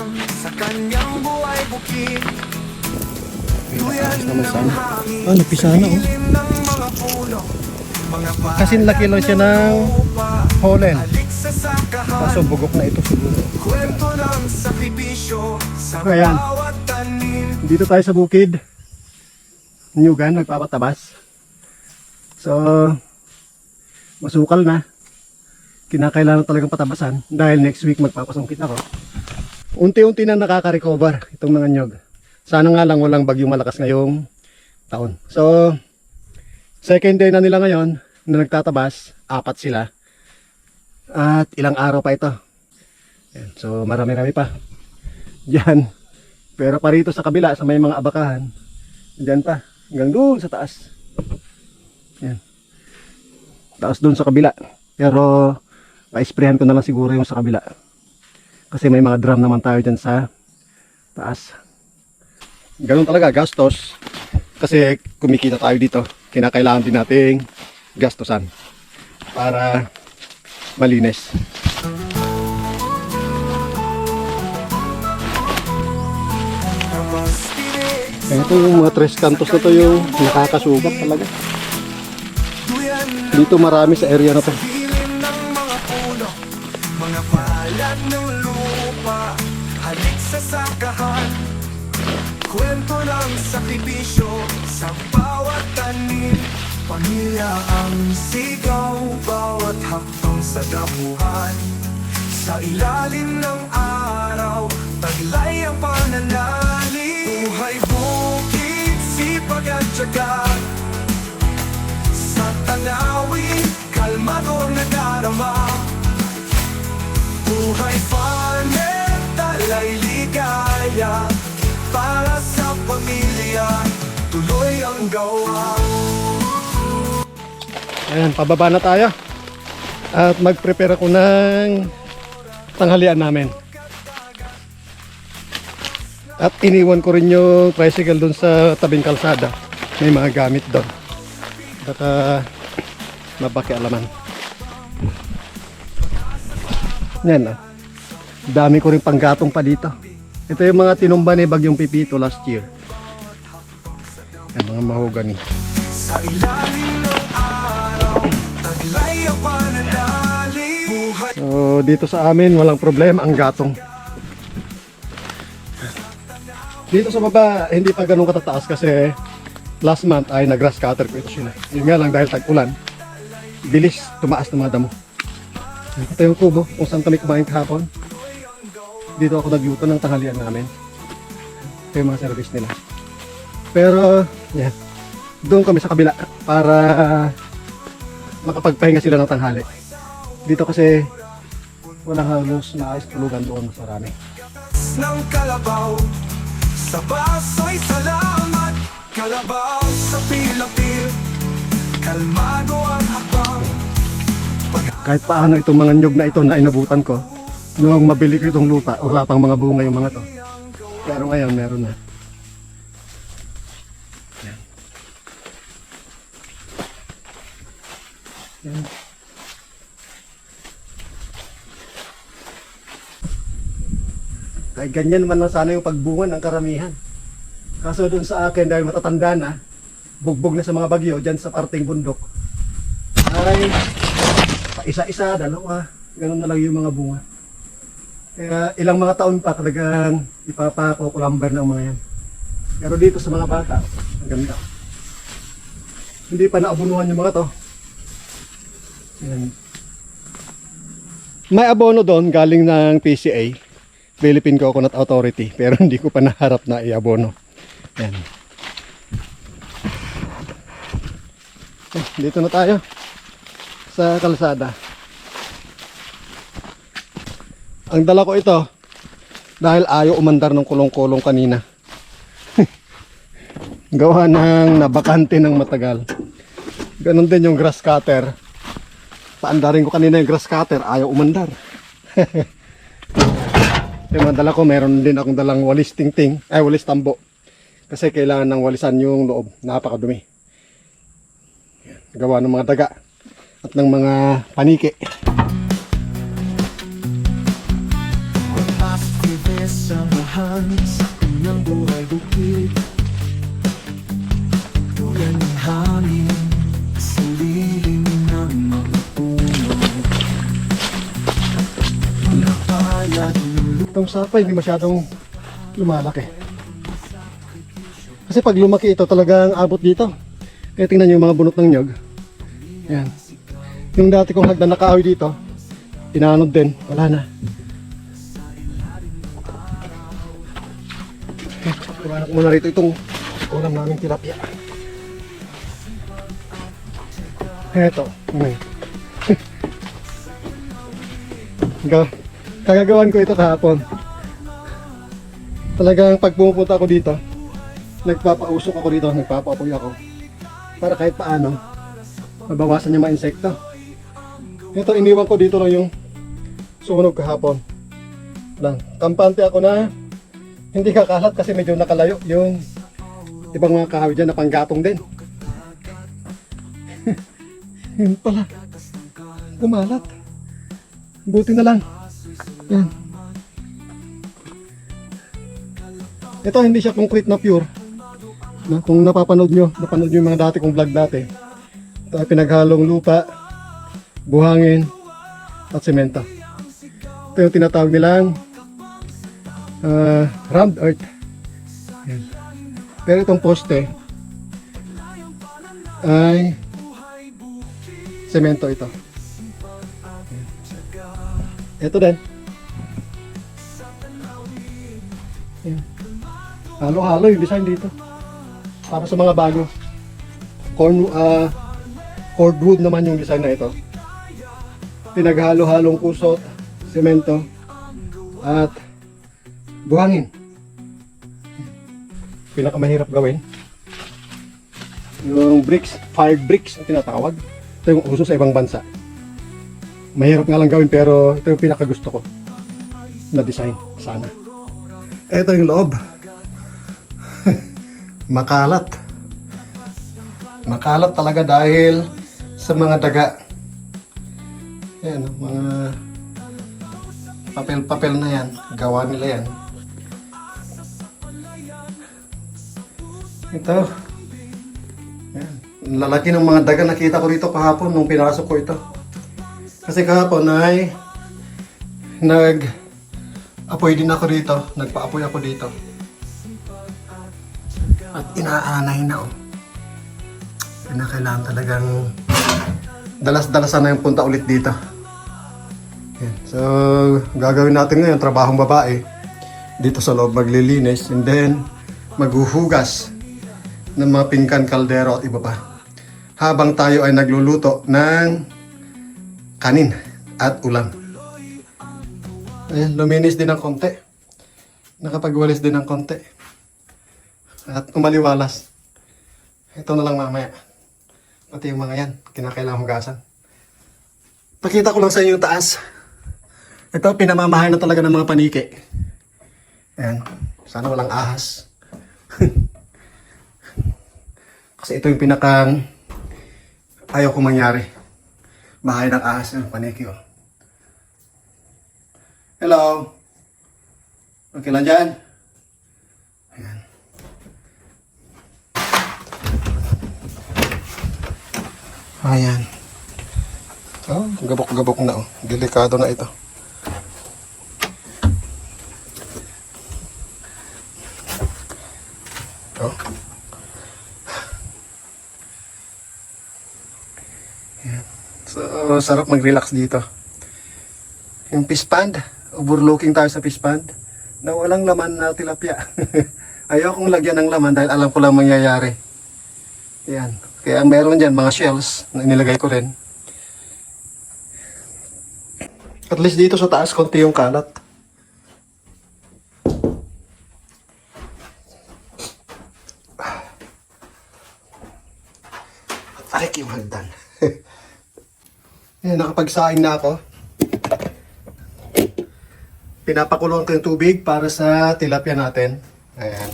lang sa kanyang buhay bukid naman ng hangin Ah, napisa na, oh. Mga puno Mga Kasi laki lang siya ng Holland. Kaso bugok na ito siguro. Kwento ng sakripisyo Sa Ayan. bawat tanim Dito tayo sa bukid. Nyugan, nagpapatabas. So, masukal na. Kinakailangan talagang patabasan dahil next week magpapasungkit ako. Unti-unti na nakaka-recover itong mga nyog. Sana nga lang walang bagyong malakas ngayong taon. So, second day na nila ngayon na nagtatabas. Apat sila. At ilang araw pa ito. Ayan, So, marami-rami pa. Diyan. Pero pa rito sa kabila, sa may mga abakahan, diyan pa. Hanggang doon sa taas. Yan. Taas doon sa kabila. Pero, pa-sprayan ko na lang siguro yung sa kabila. Kasi may mga drum naman tayo dyan sa taas. Ganun talaga, gastos. Kasi kumikita tayo dito. Kinakailangan din nating gastusan. Para malinis. Ito yung mga tres cantos na to yung nakakasugat talaga. Dito marami sa area na to. Mga palad ng Halik sa sakahan Kwento ng sakripisyo Sa bawat tanim. Pamilya ang sigaw Bawat hakbang sa damuhan. Sa ilalim ng araw Taglay ang pananalig Buhay bukid, sipag at tiyaga. Sa tanawin, kalmado nadarama Buhay farmer, talay ligaya Para sa pamilya, tuloy ang gawa Ayan, pababa na tayo. At mag-prepare ako ng tanghalian namin. At iniwan ko rin yung tricycle doon sa tabing kalsada. May mga gamit doon. Baka mapakialaman. Yan ah. Dami ko rin panggatong pa dito. Ito yung mga tinumba ni Bagyong Pipito last year. Yan, mga mahogany. Sa ilalim ng araw, taglay ang pananalig Buhay So, dito sa amin, walang problema ang gatong. Dito sa baba, hindi pa ganun katataas kasi last month ay nag-grass cutter ko ito sila. Yun nga lang dahil tag-ulan, bilis tumaas ng mga damo. Ito yung kubo kung saan kami kumain kahapon. Dito ako nag-yuto ng tanghalian namin. Ito yung mga service nila. Pero, yan. Doon kami sa kabila para makapagpahinga sila ng tanghali. Dito kasi walang halos na ayos tulugan doon sa rami. ng kalabaw Sa baso'y salamat Kalabaw sa pilapil Kalmado ang hakbang Kahit paano itong mga nyog na ito na inabutan ko, noong mabili ko itong lupa, wala pang mga bunga yung mga to. Pero ngayon meron na. Yan. Kahit ganyan man lang sana yung pagbunga ng karamihan. Kaso dun sa akin dahil matatanda na, bugbog na sa mga bagyo dyan sa parting bundok, ay isa-isa, dalawa, ganun na lang yung mga bunga. Kaya ilang mga taon pa talagang ipapakukulamber ng mga yan. Pero dito sa mga bata, ang ganda. Hindi pa naabunuhan yung mga to. Yan. May abono doon galing ng PCA, Philippine Coconut Authority, pero hindi ko pa naharap na iabono. Yan. Eh, dito na tayo sa kalsada. Ang dala ko ito dahil ayaw umandar ng kulong-kulong kanina. Gawa ng nabakante ng matagal. Ganon din yung grass cutter. Paandarin ko kanina yung grass cutter, ayaw umandar. yung mga ko, meron din akong dalang walis ting-ting, ay walis tambo. Kasi kailangan ng walisan yung loob, napakadumi. Gawa ng mga daga at ng mga paniki. Sa unang buhay bukid Tulan ng hangin Sa lilim ng mga puno Napayat ng Itong sapa hindi masyadong lumalaki. Kasi pag lumaki ito talagang abot dito. Kaya tingnan nyo yung mga bunot ng nyog. Yan. Yung dati kong hagdan na kahoy dito, tinanod din. Wala na. Kumain ko muna rito itong ulam namin tilapia. Eto. May. Ga- Kagagawan ko ito kahapon. Talagang pag pumupunta ako dito, nagpapausok ako dito, nagpapaapoy ako. Para kahit paano, mabawasan yung mga insekto. Ito, iniwan ko dito lang yung sunog kahapon. Lang, kampante ako na hindi kakalat kasi medyo nakalayo yung ibang mga kahoy dyan na panggatong din. Yun pala. Kumalat. Buti na lang. Yan. Ito hindi siya concrete na pure. Na, kung napapanood nyo, napanood nyo yung mga dati kong vlog dati. Ito ay pinaghalong lupa, buhangin, at semento. Ito yung tinatawag nilang ah, rammed earth. Yan. Pero itong poste ay semento ito. Yan. Ito din. Yan. Halo-halo yung design dito. Para sa mga bago. Corn, ah, cordwood naman yung design na ito. Pinaghalo-halong kusot, semento, at buhangin. Pinakamahirap gawin. Yung bricks, fired bricks ang tinatawag. Ito yung uso sa ibang bansa. Mahirap nga lang gawin pero ito yung pinakagusto ko na design sana. Ito yung loob. Makalat. Makalat talaga dahil sa mga daga. Yan, mga papel-papel na yan. Gawa nila yan. Ito. Yan. Lalaki ng mga daga nakita ko rito kahapon nung pinasok ko ito. Kasi kahapon ay nag apoy din ako dito. Nagpa-apoy ako dito. At inaanay na oh. Kinakailangan talagang dalas-dalasan na yung punta ulit dito. Yan. So, gagawin natin ngayon, trabahong babae. Dito sa loob maglilinis and then maghuhugas ng mga pingkan, kaldero at iba pa. Habang tayo ay nagluluto ng kanin at ulam. Ayan, luminis din ng konti. Nakapagwalis din ng konti. At umaliwalas. Ito na lang mamaya. Pati yung mga yan, kinakailangan hugasan. Pakita ko lang sa inyo yung taas. Ito, pinamamahay na talaga ng mga paniki. Ayan. Sana walang ahas. Kasi ito yung pinakang ayaw ko mangyari. Bahay ng ahas yung paniki, oh. Hello? Okay lang dyan? Ayan. Ayan. Oh, gabok-gabok na oh. Delikado na ito. Oh. Ayan. So, sarap mag-relax dito. Yung fish pond, overlooking tayo sa fish pond, na walang laman na tilapia. Ayaw kong lagyan ng laman dahil alam ko lang mangyayari. Yan. Kaya meron dyan mga shells na inilagay ko rin. At least dito sa taas, konti yung kalat. Aray, yung hagdan. Yan, nakapagsaing na ako. Pinapakulong ko yung tubig para sa tilapia natin. Ayan.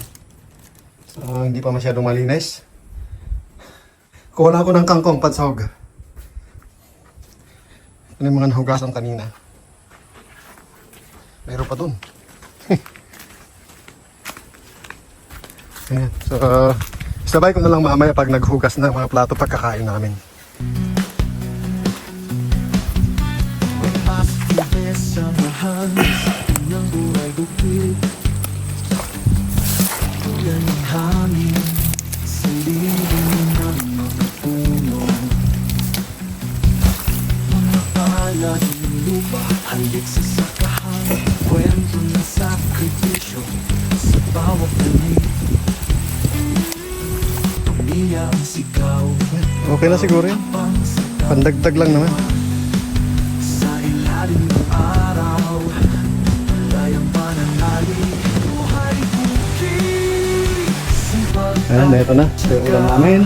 So, hindi pa masyadong malinis. Kuha ako ng kangkong pansahog. Ano yung mga nahugasan kanina? Meron pa dun. Ayan. So, sabay ko na lang mamaya pag naghugas ng mga plato pagkakain namin. Okay na siguro yun. Pandagdag lang naman. Sa ilalim ng araw Layang pananali Buhay bukid Ayan, ito na. Ito yung ulam namin.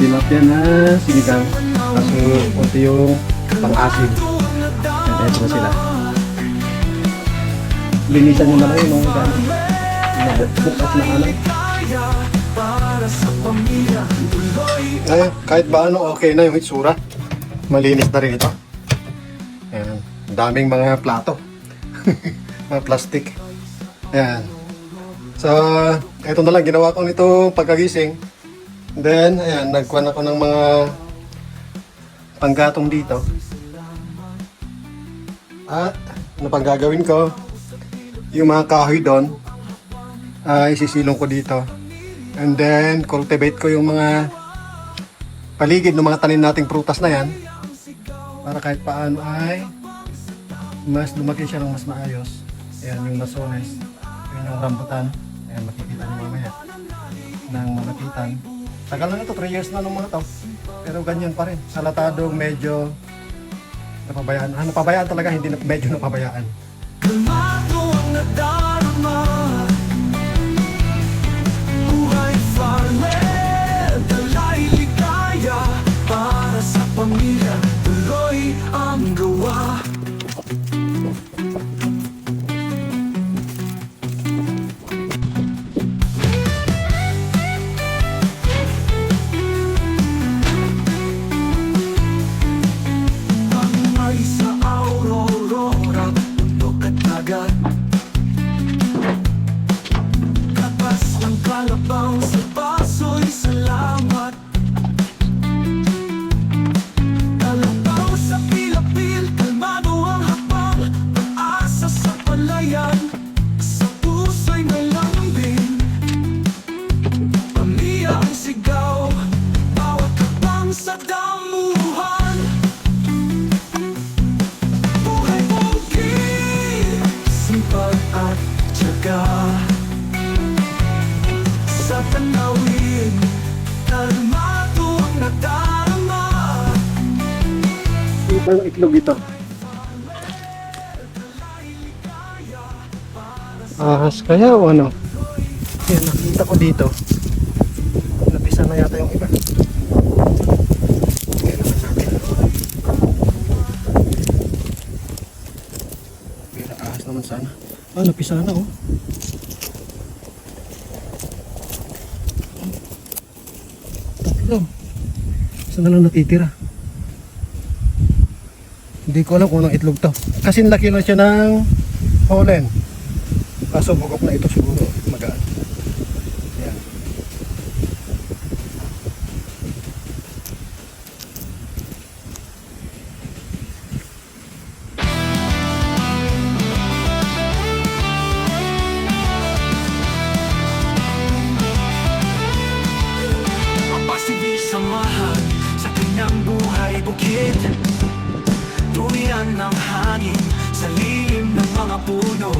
Tilapia na sinigang. Kaso, konti yung pang-asin. Ayan, ito na sila. Linisan nyo na yung mga. Mga bukas na ano. Para sa Ay, kahit ba ano, okay na yung itsura. Malinis na rin ito. Ayan. Daming mga plato. mga plastic. Ayan. So, ito na lang ginawa ko nito pagkagising. Then, ayan, nagkuhan ako ng mga panggatong dito. At, ano pang gagawin ko? Yung mga kahoy doon, ay isisilong ko dito. And then, cultivate ko yung mga paligid ng mga tanim nating prutas na yan para kahit paano ay mas lumaki siya ng mas maayos. Ayan yung lasones. Ayan yung rambutan. Ayan makikita niyo mamaya. Ng malapitan. Tagal na ito, 3 years na nung mga to. Pero ganyan pa rin. Salatadong medyo napabayaan. Ah, napabayaan talaga, hindi medyo napabayaan. Para Yung itlog ito. Ahas kaya o ano? Yan, nakita ko dito. Napisa na yata yung iba. Pero ahas naman sana. Ah, napisa na oh. Tatlo. Isa na lang natitira. Hindi ko alam kung itlog to. Kasi laki na siya ng Holland. Kaso bugok na ito siguro. Magaan. Ayan. Samahan sa kanyang buhay bukid mga puno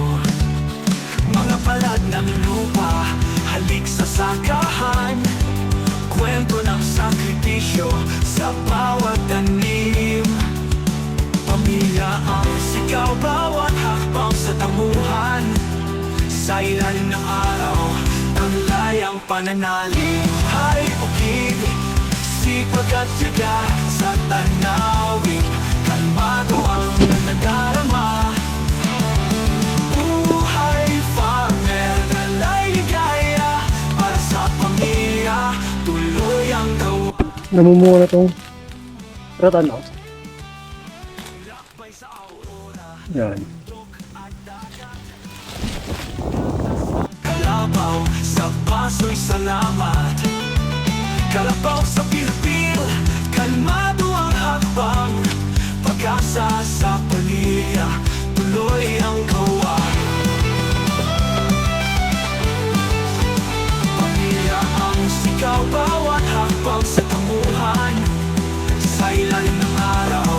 Mga palad ng lupa, halik sa sakahan Kwento ng sakripisyo sa bawat tanim. Pamilya ang sigaw, bawat hakbang sa tamuhan Sa ilalim ng araw, ang layang pananalig Hay bukid, sipag at tiyaga sa tanawin Kalmado ang nadarama gawa Namumuha na tong ratan aurora Yan. Kalabaw Sa paso'y salamat. Kalabaw sa pilpil Kalmado ang hakbang. Pag-asa sa pamilya Tuloy ang gawa. Pamilya ang sigaw Bawat hakbang Sa ilalim ng araw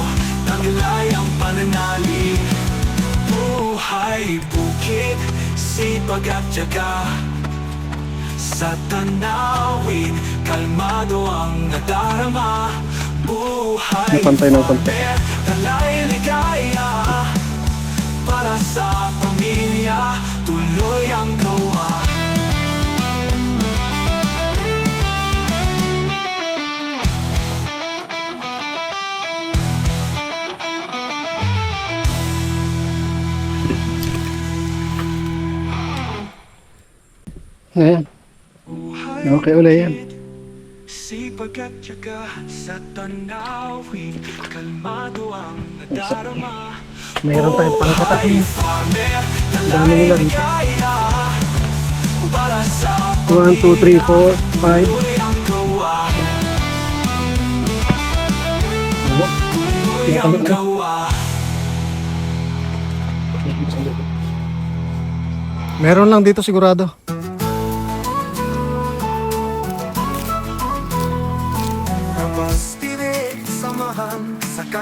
Tangilay ang pananalig Buhay bukid Sipag at tiyaga. Sa tanawin, kalmado ang nadarama. Buhay Napantay ng konti. talay ligaya. Para sa pamilya, tuloy ang gawa Ngayon. Okay, uli yan. Sipag at tiyaga sa tanawin Kalmado ang nadarama Mayroon tayong pangkatak niya. farmer, Dami nila dito. ligaya Para sa 1, 2, 3, 4, 5. Tuloy ang gawa Tuloy ang gawa Meron lang dito sigurado.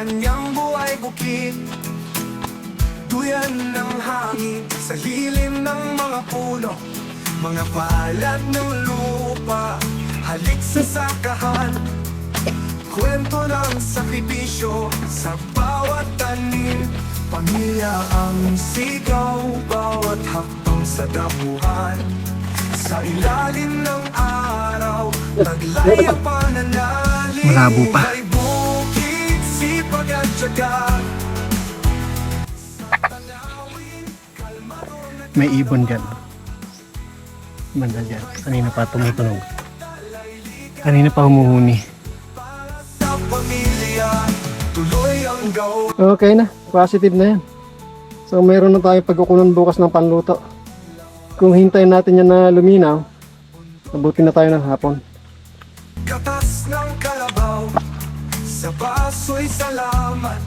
Kanyang buhay bukid Duyan ng hangin sa lilim ng mga puno Mga palad ng lupa, halik sa sakahan. Kwento ng sakripisyo sa bawat tanim Pamilya ang sigaw, bawat hakbang sa damuhan. Sa ilalim ng araw, taglay ang pananalig Malabo pa. May ibon dyan. Banda dyan. Kanina pa tumutunog. Kanina pa humuhuni. Okay na. Positive na yan. So meron na tayo pagkukunan bukas ng panluto. Kung hintayin natin yan na luminaw, abutin na tayo ng hapon. Katas ng kalabaw Sa baso'y salamat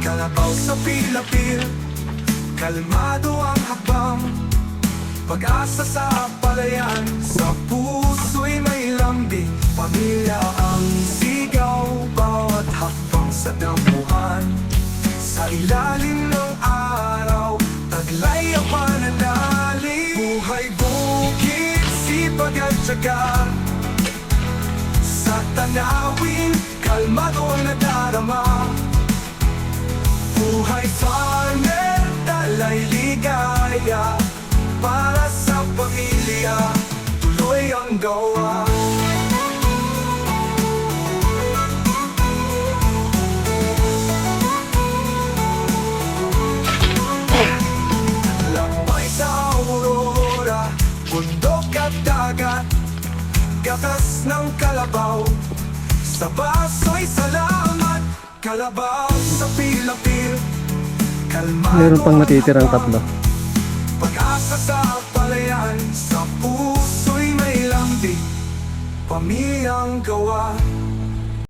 Kalabaw sa pilapil Kalmado ang hakbang. Pag-asa sa palayan. Sa puso'y may lambing. Pamilya ang sigaw. Bawat hakbang sa damuhan. Sa ilalim ng araw Taglay ang pananalig. Buhay bukid, sipag at tiyaga. Sa tanawin, kalmado na darama Buhay farmer, talay ligaya Para sa pamilya, tuloy ang gawa. Lamay sa aurora, bundok at dagat Gatas ng kalabaw. Sa baso'y salamat Kalabaw sa pilapil Meron pang ang natitirang tatlo. Pag-asa sa palayan Sa puso'y may lambing Pamilyang gawa